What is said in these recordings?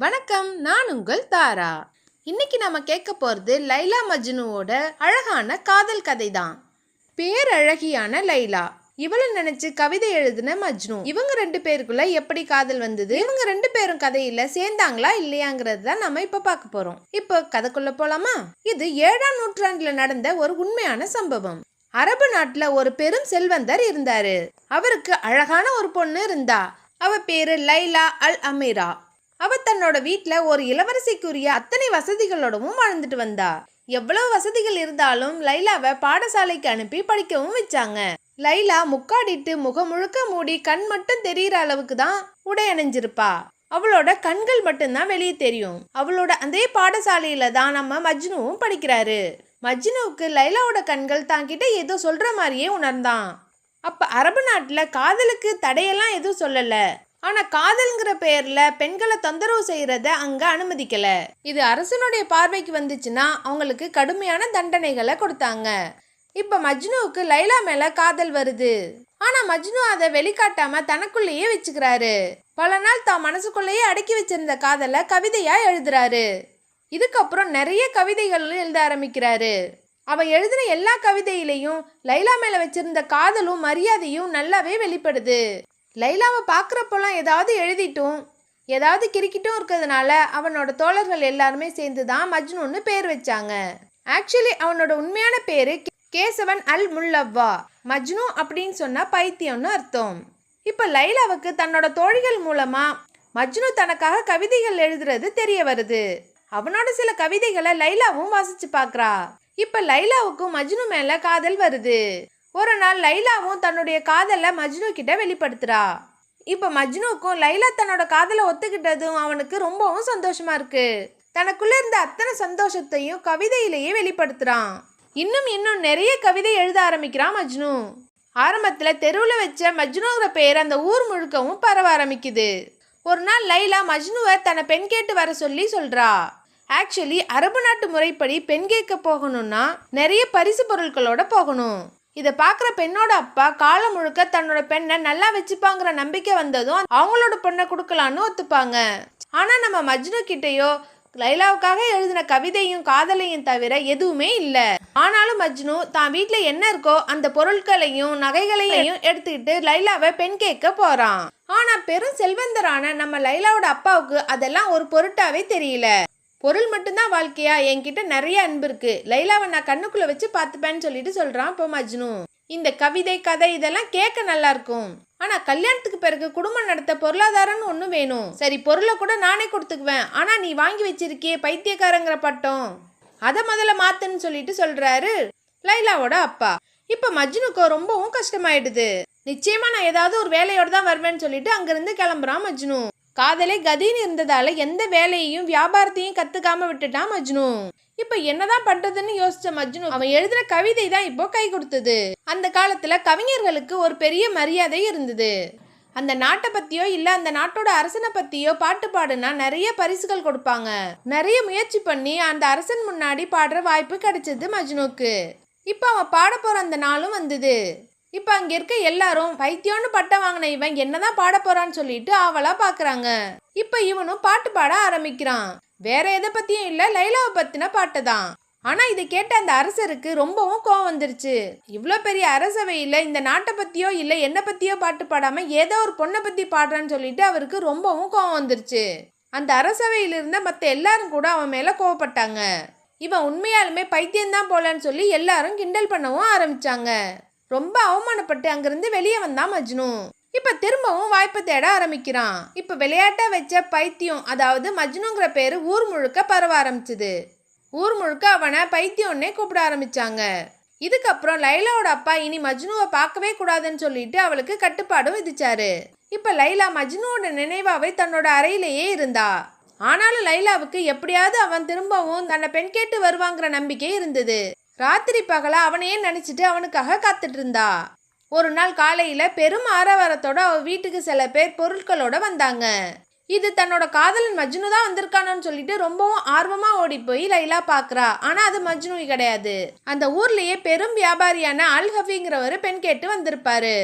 வணக்கம் நான் உங்கள் தாரா. இன்னைக்கு நம்ம கேட்க போகிறது லைலா மஜ்னுவோட அழகான காதல் கதை தான் பேரழகியான லைலா. இவளை நினைச்சு கவிதை எழுதின மஜ்னு. இவங்க ரெண்டு பேருக்குள்ள எப்படி காதல் வந்தது? இவங்க ரெண்டு பேரும் கதையில சேர்ந்தாங்களா இல்லையாங்கிறது தான் நம்ம இப்ப பார்க்க போறோம். இப்போ கதைக்குள்ள போலாமா? இது ஏழாம் நூற்றாண்டுல நடந்த ஒரு உண்மையான சம்பவம். அரபு நாட்டுல ஒரு பெரும் செல்வந்தர் இருந்தாரு. அவருக்கு அழகான ஒரு பொண்ணு இருந்தா. அவ பேரு லைலா அல் அமீரா. அவ தன்னோட வீட்டில் ஒரு இளவரசிக்குரிய அத்தனை வசதிகளோடவும் வாழ்ந்துட்டு வந்தா. எவ்வளவு வசதிகள் இருந்தாலும் லைலாவை பாடசாலைக்கு அனுப்பி படிக்கவும் வச்சாங்க. லைலா முக்காடிட்டு முகம் முழுக்க மூடி கண் மட்டும் தெரியற அளவுக்கு தான் உடை அணிஞ்சிருப்பா. அவளோட கண்கள் மட்டும்தான் வெளியே தெரியும். அவளோட அதே பாடசாலையில தான் நம்ம மஜ்னுவும் படிக்கிறாரு. மஜ்னுவுக்கு லைலாவோட கண்கள் தாங்கிட்ட ஏதோ சொல்ற மாதிரியே உணர்ந்தான். அப்ப அரபு நாட்டுல காதலுக்கு தடையெல்லாம் எதுவும் சொல்லல. ஆனால் காதல்ங்கிற பெயரில் பெண்களை தொந்தரவு செய்கிறத அங்கே அனுமதிக்கலை. இது அரசனுடைய பார்வைக்கு வந்துச்சுன்னா அவங்களுக்கு கடுமையான தண்டனைகளை கொடுத்தாங்க. இப்போ மஜ்னுவுக்கு லைலா மேலே காதல் வருது. ஆனால் மஜ்னு அதை வெளிக்காட்டாம தனக்குள்ளேயே வச்சுக்கிறாரு. பல நாள் தான் மனசுக்குள்ளேயே அடக்கி வச்சிருந்த காதலை கவிதையாக எழுதுறாரு. இதுக்கப்புறம் நிறைய கவிதைகளும் எழுத ஆரம்பிக்கிறாரு. அவன் எழுதின எல்லா கவிதையிலையும் லைலா மேல வச்சிருந்த காதலும் மரியாதையும் நல்லாவே வெளிப்படுது. லைலாவை பார்க்குறப்பெல்லாம் ஏதாவது எழுதிட்டும் ஏதாவது கிறுக்கிட்டும் இருக்கிறதுனால அவனோட தோழர்கள் எல்லாருமே சேர்ந்து தான் மஜ்னுன்னு பேர் வச்சாங்க. ஆக்சுவலி அவனோட உண்மையான பேரு கே- கேசவன் அல் முல்லவ்வா. மஜ்னு அப்படின்னு சொன்னா பைத்தியம்னு அர்த்தம். இப்போ லைலாவுக்கு தன்னோட தோழிகள் மூலமா மஜ்னு தனக்காக கவிதைகள் எழுதுறது தெரிய வருது. அவனோட சில கவிதைகளை லைலாவும் வாசிச்சு பார்க்குறா. இப்போ லைலாவுக்கும் மஜ்னு மேல காதல் வருது. ஒரு நாள் லைலாவும் தன்னுடைய காதலை மஜ்னு கிட்ட வெளிப்படுத்துறா. இப்போ மஜ்னுக்கும் லைலா தன்னோட காதலை ஒத்துக்கிட்டதும் அவனுக்கு ரொம்பவும் சந்தோஷமா இருக்கு. தனக்குள்ள இருந்த அத்தனை சந்தோஷத்தையும் கவிதையிலேயே வெளிப்படுத்துறான். இன்னும் இன்னும் நிறைய கவிதை எழுத ஆரம்பிக்கிறான் மஜ்னு. ஆரம்பத்தில் தெருவில் வச்ச மஜ்னுங்கிற பெயர் அந்த ஊர் முழுக்கவும் பரவ ஆரம்பிக்குது. ஒரு நாள் லைலா மஜ்னுவை தன்னை பெண் கேட்டு வர சொல்லி சொல்றா. ஆக்சுவலி அரபு நாட்டு முறைப்படி பெண் கேட்க போகணும்னா நிறைய பரிசு பொருட்களோட போகணும். இதை பார்க்குற பெண்ணோட அப்பா காலம் முழுக்க தன்னோட பெண்ணை நல்லா வச்சுப்பாங்கிற நம்பிக்கை வந்ததும் அவங்களோட பொண்ணை கொடுக்கலான்னு ஒத்துப்பாங்க. ஆனால் நம்ம மஜ்னு கிட்டேயோ லைலாவுக்காக எழுதின கவிதையும் காதலையும் தவிர எதுவுமே இல்லை. ஆனாலும் மஜ்னு தான் வீட்டில் என்ன இருக்கோ அந்த பொருட்களையும் நகைகளையும் எடுத்துக்கிட்டு லைலாவை பெண் கேட்க போகிறான் ஆனால் பெரும் செல்வந்தரான நம்ம லைலாவோட அப்பாவுக்கு அதெல்லாம் ஒரு பொருட்டாவே தெரியல. பொருள் மட்டும்தான் வாழ்க்கையா? என்கிட்ட நிறைய அன்பு இருக்கு. லைலாவை நான் கண்ணுக்குள்ள வச்சு பார்த்துப்பேன்னு சொல்லிட்டு சொல்றான் இப்போ மஜ்னு. இந்த கவிதை கதை இதெல்லாம் கேட்க நல்லா இருக்கும். ஆனா கல்யாணத்துக்கு பிறகு குடும்பம் நடத்த பொருளாதாரம்னு ஒன்று வேணும். சரி பொருளை கூட நானே கொடுத்துக்குவேன். ஆனா நீ வாங்கி வச்சிருக்கியே பைத்தியக்காரங்கிற பட்டம். அதை முதல்ல மாத்துன்னு சொல்லிட்டு சொல்றாரு லைலாவோட அப்பா. இப்ப மஜ்னுக்கு ரொம்பவும் கஷ்டமாயிடுது. நிச்சயமா நான் ஏதாவது ஒரு வேலையோட தான் வருவேன்னு சொல்லிட்டு அங்கிருந்து கிளம்புறான் மஜ்னு. காதலே கதின்னு இருந்ததால எந்த வேலையையும் வியாபாரத்தையும் கத்துக்காம விட்டுட்டான் மஜ்னு. இப்ப என்னதான் பண்றதுன்னு யோசிச்ச மஜ்னு அவன் எழுதுற கவிதை தான் இப்போ கை கொடுத்தது. அந்த காலத்துல கவிஞர்களுக்கு ஒரு பெரிய மரியாதை இருந்தது. அந்த நாட்டை பத்தியோ இல்ல அந்த நாட்டோட அரசனை பத்தியோ பாட்டு பாடுனா நிறைய பரிசுகள் கொடுப்பாங்க. நிறைய முயற்சி பண்ணி அந்த அரசன் முன்னாடி பாடுற வாய்ப்பு கிடைச்சது மஜ்னுக்கு. இப்ப அவன் பாட போற அந்த நாளும் வந்தது. இப்ப அங்க இருக்க எல்லாரும் பைத்தியம்னு பட்டம் வாங்கின இவன் என்னதான் பாட போறான்னு சொல்லிட்டு அவளா பாக்குறாங்க. இப்ப இவனும் பாட்டு பாட ஆரம்பிக்கிறான். வேற எதை பத்தியும் இல்ல லைலாவை பத்தின பாட்டு தான். ஆனா இதை கேட்ட அந்த அரசருக்கு ரொம்பவும் கோவம் வந்துருச்சு. இவ்வளோ பெரிய அரசவை இல்லை இந்த நாட்டை பத்தியோ இல்ல என்ன பத்தியோ பாட்டு பாடாம ஏதோ ஒரு பொண்ணை பத்தி பாடுறான்னு சொல்லிட்டு அவருக்கு ரொம்பவும் கோவம் வந்துருச்சு. அந்த அரசவையில் இருந்த மத்த எல்லாரும் கூட அவன் மேல கோவப்பட்டாங்க. இவன் உண்மையாலுமே பைத்தியம்தான் போலன்னு சொல்லி எல்லாரும் கிண்டல் பண்ணவும் ஆரம்பிச்சாங்க. ரொம்ப அவமானப்பட்டு அங்கிருந்து வெளியே வந்தான் மஜ்னு. இப்ப திரும்பவும் வாய்ப்பை தேட ஆரம்பிக்கிறான். இப்ப விளையாட்டா வச்ச பைத்தியம் அதாவது மஜ்னுங்கிற பேரு ஊர் முழுக்க பரவ ஆரம்பிச்சது. ஊர் முழுக்க அவனை பைத்தியம்னே கூப்பிட ஆரம்பிச்சாங்க. இதுக்கப்புறம் லைலாவோட அப்பா இனி மஜ்னுவை பார்க்கவே கூடாதுன்னு சொல்லிட்டு அவளுக்கு கட்டுப்பாடும் விதிச்சாரு. இப்ப லைலா மஜ்னுவோட நினைவாவே தன்னோட அறையிலேயே இருந்தா. ஆனாலும் லைலாவுக்கு எப்படியாவது அவன் திரும்பவும் தன்னை பெண் கேட்டு வருவாங்கிற நம்பிக்கை இருந்தது. ராத்திரி பகலாக அவனையே நினச்சிட்டு அவனுக்காக காத்துட்டு இருந்தா ஒரு நாள் காலையில் பெரும் ஆரவாரத்தோட அவள் வீட்டுக்கு சில பேர் பொருட்களோட வந்தாங்க. இது தன்னோட காதலன் மஜ்னு தான் வந்திருக்கானோன்னு சொல்லிட்டு ரொம்பவும் ஆர்வமா ஓடி போய் லைலா பாக்குறா. ஆனா அது மஜ்னு கிடையாது. அந்த ஊர்லயே பெரும் வியாபாரியான அல்ஹஃபிங்கிறவர் பெண் கேட்டு வந்திருப்பாரு.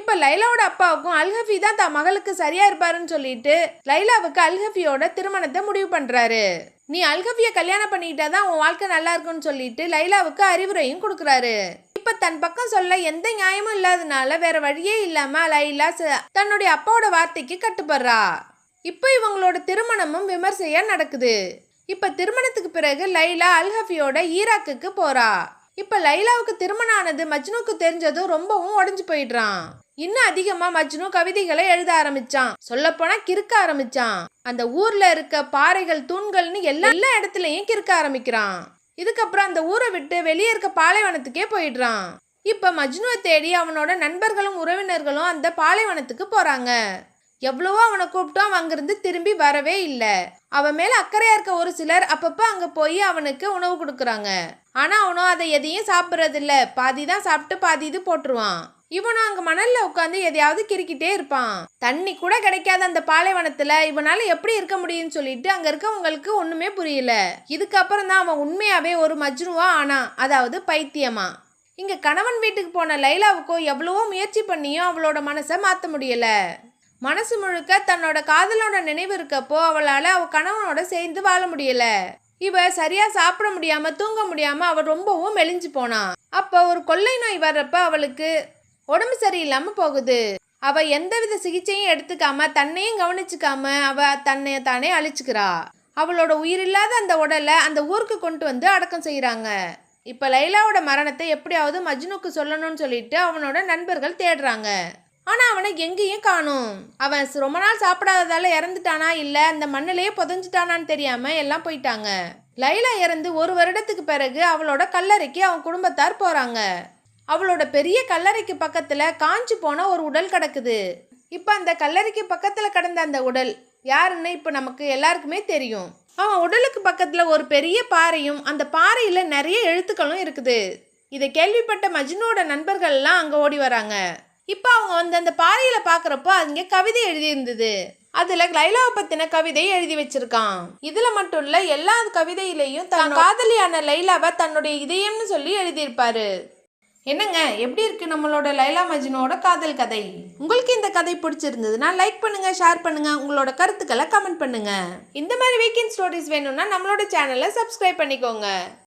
இப்ப லைலாவோட அப்பாவுக்கும் அல்ஹஃபி தான் தன் மகளுக்கு சரியா இருப்பாருன்னு சொல்லிட்டு லைலாவுக்கு அல்ஹஃபியோட திருமணத்தை முடிவு பண்றாரு. நீ அல்கவியை கல்யாணம் பண்ணிக்கிட்டா தான் உன் வாழ்க்கை நல்லா இருக்கும்னு சொல்லிட்டு லைலாவுக்கு அறிவுரையும் கொடுக்குறாரு. இப்ப தன் பக்கம் சொல்ல எந்த நியாயமும் இல்லாதனால வேற வழியே இல்லாம லைலா ச- தன்னுடைய அப்பாவோட வார்த்தைக்கு கட்டுப்படுறா. இப்போ இவங்களோட திருமணமும் விமர்சையா நடக்குது. இப்ப திருமணத்துக்கு பிறகு லைலா அல்ஹஃபியோட ஈராக்குக்கு போறா. இப்ப லைலாவுக்கு திருமணம் ஆனது மஜ்னுக்கு தெரிஞ்சதும் ரொம்பவும் உடஞ்சு போயிடுறான். இன்னும் அதிகமா மஜ்னு கவிதைகளை எழுத ஆரம்பிச்சான். சொல்லப்போனா கிறுக்க ஆரம்பிச்சான். அந்த ஊர்ல இருக்க பாறைகள் தூண்கள்னு எல்லா எல்லா இடத்துலயும் கிறுக்க ஆரம்பிக்கிறான். இதுக்கப்புறம் அந்த ஊரை விட்டு வெளியே இருக்க பாலைவனத்துக்கே போயிடுறான். இப்ப மஜ்னுவை தேடி அவனோட நண்பர்களும் உறவினர்களும் அந்த பாலைவனத்துக்கு போறாங்க. எவ்வளவோ அவனை கூப்பிட்டோம் அவன் அங்கிருந்து திரும்பி வரவே இல்லை. அவன் மேல அக்கறையா இருக்க ஒரு சிலர் அப்பப்போ அங்க போய் அவனுக்கு உணவு கொடுக்குறாங்க. ஆனா அவனும் அதை எதையும் சாப்பிட்றதில்ல. பாதி தான் சாப்பிட்டு பாதி இது போட்டுருவான். இவனும் அங்க மணல்ல உட்காந்து எதையாவது கிறுக்கிட்டே இருப்பான். தண்ணி கூட கிடைக்காத அந்த பாலைவனத்துல இவனால எப்படி இருக்க முடியும்னு சொல்லிட்டு அங்க இருக்கவங்களுக்கு ஒண்ணுமே புரியல. இதுக்கப்புறம் தான் அவன் உண்மையாவே ஒரு மஜ்னுவா ஆனா அதாவது பைத்தியமா. இங்க கணவன் வீட்டுக்கு போன லைலாவுக்கோ எவ்வளவோ முயற்சி பண்ணியும் அவளோட மனசை மாத்த முடியல. மனசு முழுக்க தன்னோட காதலோட நினைவு இருக்கப்போ அவளால அவ கணவனோட சேர்ந்து வாழ முடியல. இவ சரியா சாப்பிட முடியாம தூங்க முடியாம அவ ரொம்பவும் மெலிஞ்சு போனா. அப்ப ஒரு கொள்ளை நோய் வர்றப்ப அவளுக்கு உடம்பு சரியில்லாமல் போகுது. அவ எந்தவித சிகிச்சையும் எடுத்துக்காம தன்னையும் கவனிச்சுக்காம அவ தன்னை தானே அழிச்சுக்கிறா. அவளோட உயிரில்லாத அந்த உடலை அந்த ஊருக்கு கொண்டு வந்து அடக்கம் செய்கிறாங்க இப்போ லைலாவோட மரணத்தை எப்படியாவது மஜ்னுக்கு சொல்லணும்னு சொல்லிட்டு அவனோட நண்பர்கள் தேடுறாங்க. ஆனால் அவனை எங்கேயும் காணும். அவன் ஸ்- ரொம்ப நாள் சாப்பிடாததால இறந்துட்டானா இல்லை அந்த மண்ணிலேயே புதஞ்சிட்டானான்னு தெரியாமல் எல்லாம் போயிட்டாங்க. லைலா இறந்து ஒரு வருடத்துக்கு பிறகு அவளோட கல்லறைக்கு அவன் குடும்பத்தார் போகிறாங்க அவளோட பெரிய கல்லறைக்கு பக்கத்துல காஞ்சு போன ஒரு உடல் கிடக்குது. இப்ப அந்த கல்லறைக்கு பக்கத்துல கிடந்த அந்த உடல் யாருன்னு இப்ப நமக்கு எல்லாருக்குமே தெரியும். அவன் உடலுக்கு பக்கத்துல ஒரு பெரிய பாறையும் அந்த பாறையில நிறைய எழுத்துக்களும் இருக்குது. இதை கேள்விப்பட்ட மஜ்னுவோட நண்பர்கள்லாம் அங்க ஓடி வராங்க. இப்போ அவங்க வந்து அந்த பாறையில பாக்குறப்போ அங்க கவிதை எழுதியிருந்தது. அதுல லைலாவை பத்தின கவிதை எழுதி வச்சிருக்கான். இதுல மட்டும் இல்ல எல்லா கவிதையிலையும் தன் காதலியான லைலாவை தன்னுடைய இதயம்னு சொல்லி எழுதியிருப்பாரு. என்னங்க எப்படி இருக்குது நம்மளோட லைலா மஜினோட காதல் கதை? உங்களுக்கு இந்த கதை பிடிச்சிருந்ததுன்னா லைக் பண்ணுங்கள் ஷேர் பண்ணுங்கள் உங்களோட கருத்துக்களை கமெண்ட் பண்ணுங்கள் இந்த மாதிரி வீக்கெண்ட் ஸ்டோரிஸ் வேணும்னா நம்மளோட சேனலை சப்ஸ்கிரைப் பண்ணிக்கோங்க.